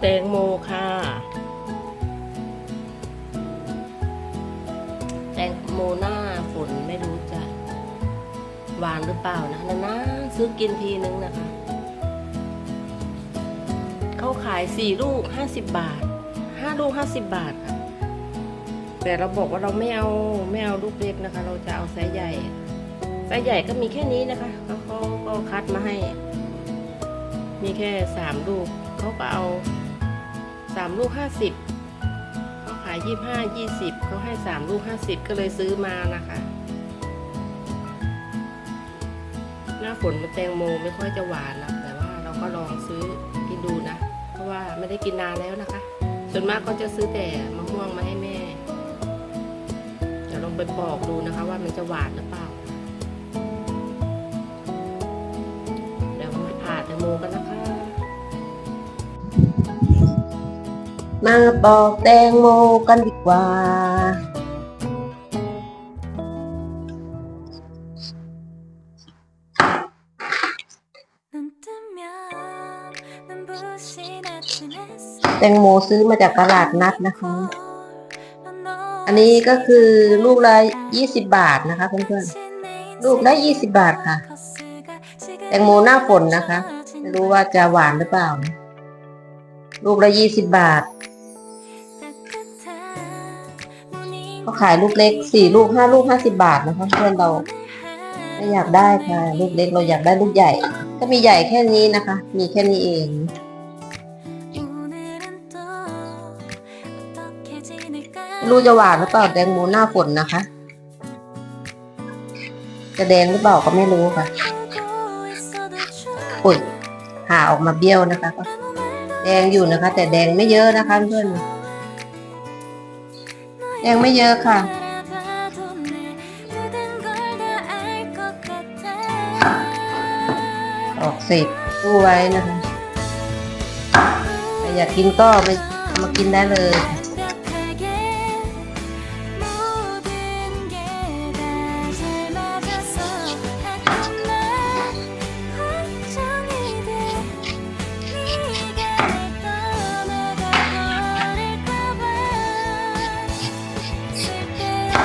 แตงโมค่ะ แตงโมหน้าฝนไม่รู้จะหวานหรือเปล่านะนานๆซื้อกินทีนึงนะคะ เขาขายสี่ลูกห้าสิบบาทห้าลูกห้าสิบบาทค่ะ แต่เราบอกว่าเราไม่เอาไม่เอาลูกเล็กนะคะ เราจะเอาไซส์ใหญ่ไซส์ใหญ่ก็มีแค่นี้นะคะเขาเขาก็คัดมาให้ มีแค่สามลูกเขาก็เอา สามลูกห้าสิบเขาขายยี่ห้ายี่สิบเขาให้สามลูกห้าสิบก็เลยซื้อมานะคะ หน้าฝนมันแตงโมไม่ค่อยจะหวานนะแต่ว่าเราก็ลองซื้อกินดูนะ เพราะว่าไม่ได้กินนานแล้วนะคะ ส่วนมากก็จะซื้อแต่มะม่วงมาให้แม่ เดี๋ยวลองไปปอกดูนะคะว่ามันจะหวานหรือเปล่า มาปอกแตงโมกันดีกว่า แตงโมซื้อมาจากตลาดนัดนะคะ อันนี้ก็คือลูกละยี่สิบบาทนะคะเพื่อนๆ ลูกละยี่สิบบาทค่ะ แตงโมหน้าฝนนะคะ ไม่รู้ว่าจะหวานหรือเปล่า ลูกละยี่สิบบาท เขาขายลูกเล็กสี่ลูกห้าลูกห้าสิบบาทนะคะเพื่อนเราไม่อยากได้ค่ะ ลูกเล็กเราอยากได้ลูกใหญ่ ก็มีใหญ่แค่นี้นะคะ มีแค่นี้เองไม่รู้จะหวานหรือเปล่าแตงโมหน้าฝนนะคะ จะแดงหรือเปล่าก็ไม่รู้ค่ะปุ๋ยผ่าออกมาเบี้ยวนะคะก็แดงอยู่นะคะ แต่แดงไม่เยอะนะคะเพื่อน ยังไม่เยอะค่ะ ออกเศษตู้ไว้นะคะอยากกินก็ไปมากินได้เลย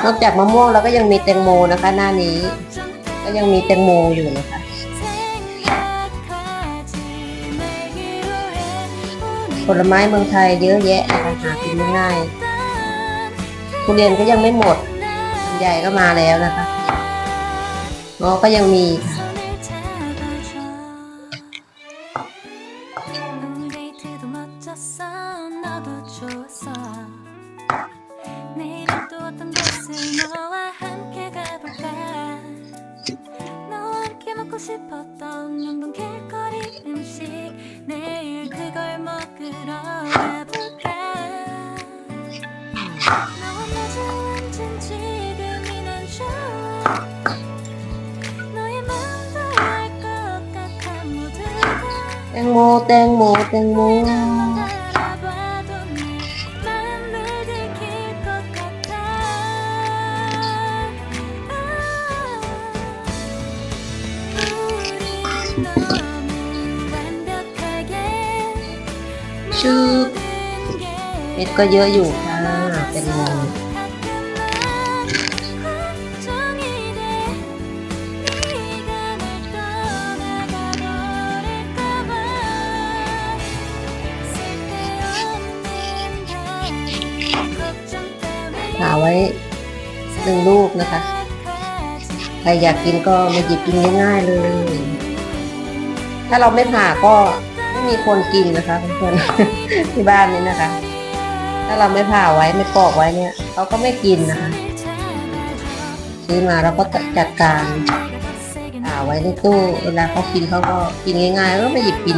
นอกจากมะม่วงแล้วก็ยังมีแตงโมนะคะ หน้านี้ ก็ยังมีแตงโมอยู่นะคะผลไม้เมืองไทยเยอะแยะนะคะหากินไม่ง่ายทุเรียนก็ยังไม่หมดใหญ่ก็มาแล้วนะคะงอก็ยังมีค่ะ 이곳을 너와 함께 가볼까? 너와 함께 먹고 싶었던 명동 길거리 음식. 내일 그걸 먹으러 가볼까? 너와 마주 앉은 지금이 난 좋아. 너의 마음도 알 것 같아 모두가. 땡모 땡모 땡모. ชื่อเม็ดก็เยอะอยู่ค่ะแตงโมผ่าไว้หนึ่งลูกนะคะ ใครอยากกินก็มาหยิบกินง่ายๆเลย ถ้าเราไม่ผ่าก็ไม่มีคนกินนะคะเพื่อนๆที่บ้านนี้นะคะ ถ้าเราไม่ผ่าไว้ไม่ปอกไว้เนี่ยเขาก็ไม่กินนะคะซื้อมาเราก็จัดการผ่าไว้ในตู้เวลาเขากินเขาก็กินง่ายๆก็มาหยิบกิน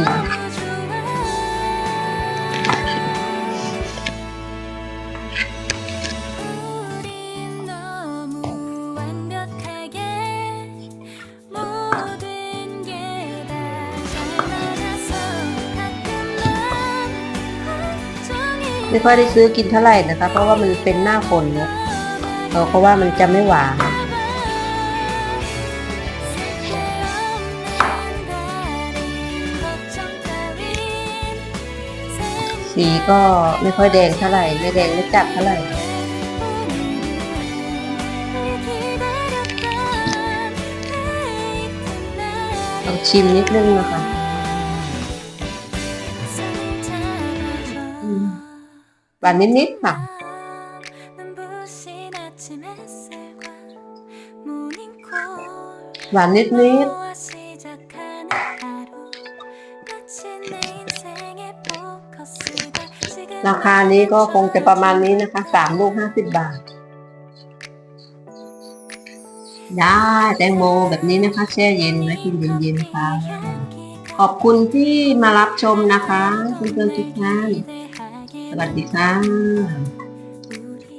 ไม่ค่อยได้ซื้อกินเท่าไหร่นะคะ เพราะว่ามันเป็นหน้าฝนเนี่ยเราะว่ามันจะไม่หวานสีก็ไม่ค่อยแดงเท่าไหร่ ไม่แดงไม่จัดเท่าไหร่ชิมนิดนึงนะคะ หวานนิดๆค่ะหวานนิดๆราคานี้ก็คงจะประมาณนี้นะคะสามลูกห้าสิบบาท ได้แตงโมแบบนี้นะคะ แช่เย็นไว้กินเย็นๆค่ะ ขอบคุณที่มารับชมนะคะเพื่อนๆทุกท่าน สวัสดีค่ะ